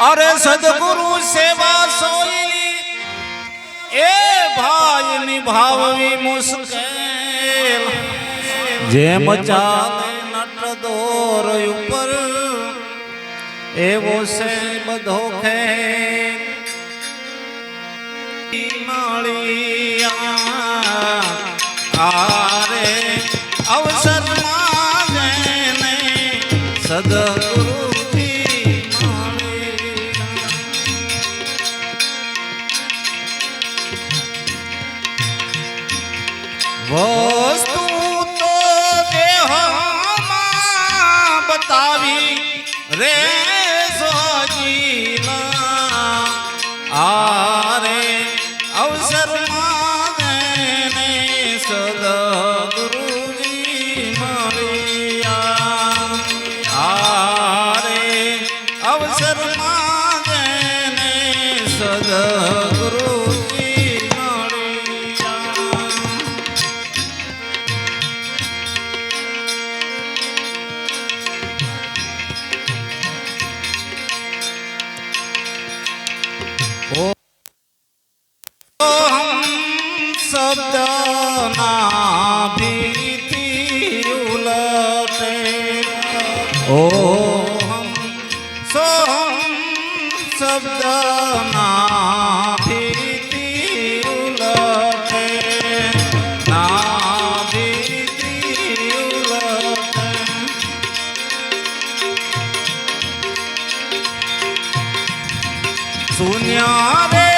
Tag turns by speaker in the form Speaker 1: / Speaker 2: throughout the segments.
Speaker 1: અરે સદગુરુ સેવા સોઈ એ ભાઈ નિભાવવી મુશ્કેલ. જેમ ચાલે નટ દોર ઉપર, એવો છે બધો ખેલ. વસ્તુ તો દેહમાં બતાવી રે સોજીલા આરે અવસર માને સદગુરુજી મળ્યા. આરે અવસર માંગે શબ્દના ભીતિ ઉલટે. ઓ સોહમ શબ્દના ભીતિ ઉલટે. ના ભીતિ રે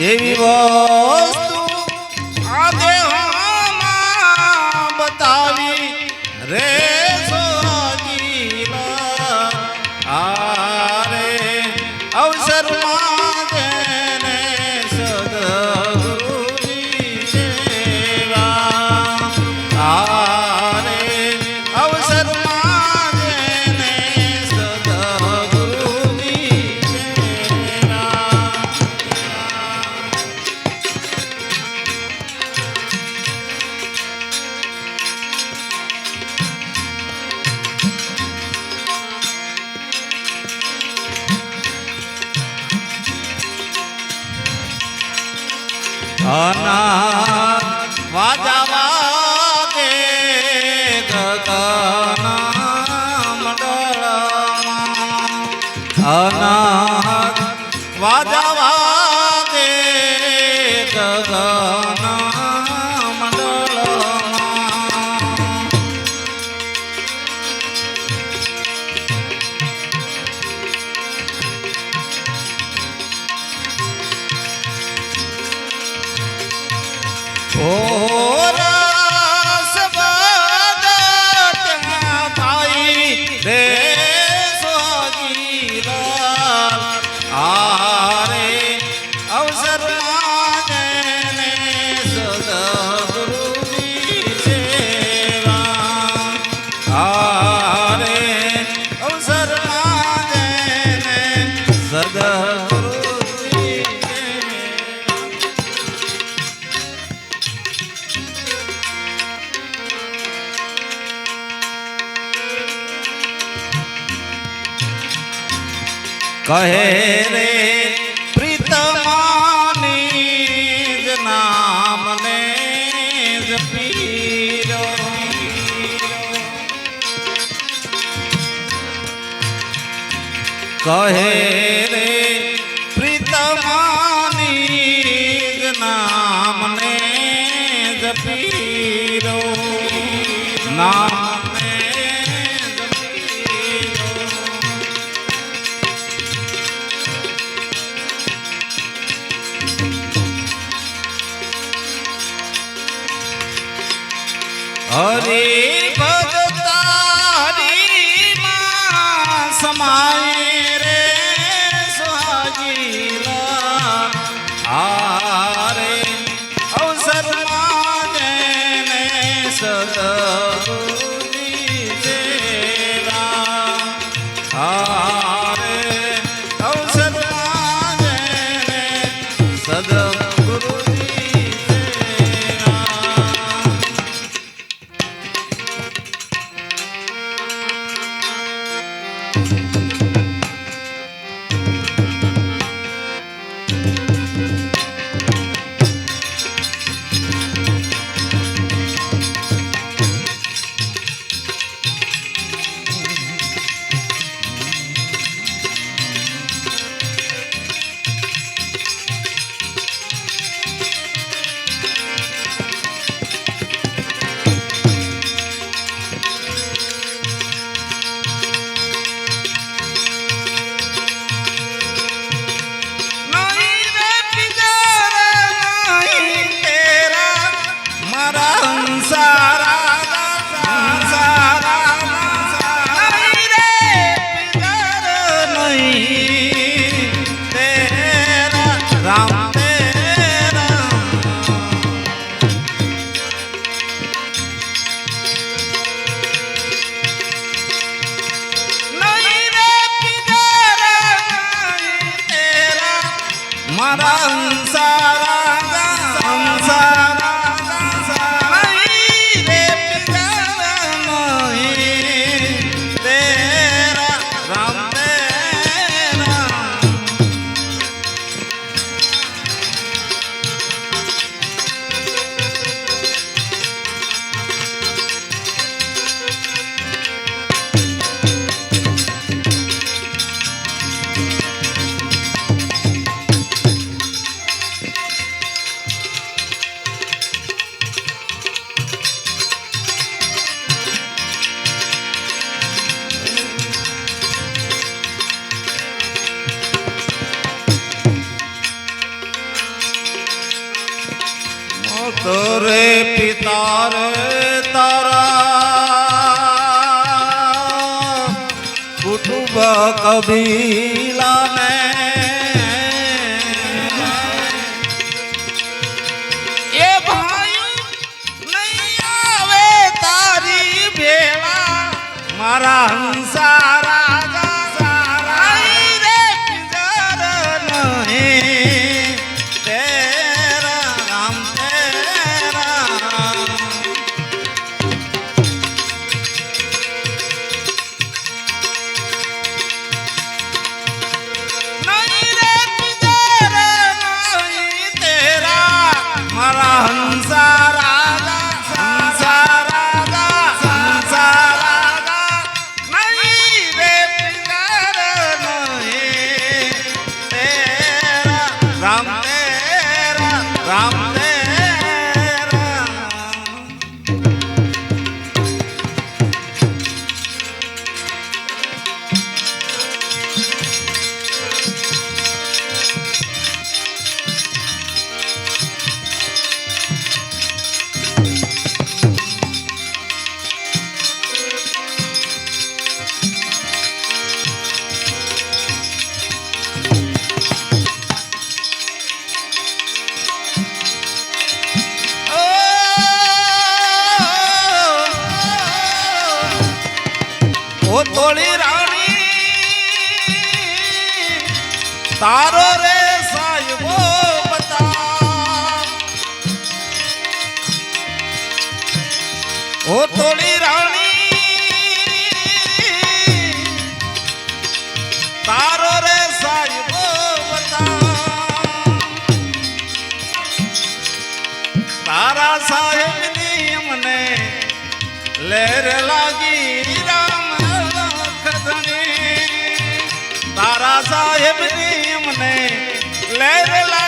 Speaker 1: એવી અનાથ વાજા વાગે ગગના મંડળમાં અનાથ વાજા કહે રે પ્રીતમાની જ નામને જપીરો કહે રે પ્રીતમાની જ નામને નામને જપીરો sada મારા કબીલાને એ ભાઈ નહીં આવે તારી ભેળા. મારા હંસા તારો રે સાહેબો બતા ઓ તોડી રાણી, તારો રે સાહેબો બતા તારા સાહેબની અમને લેર લાગી રામ ખધણી તારા સાહેબની ને લેવલા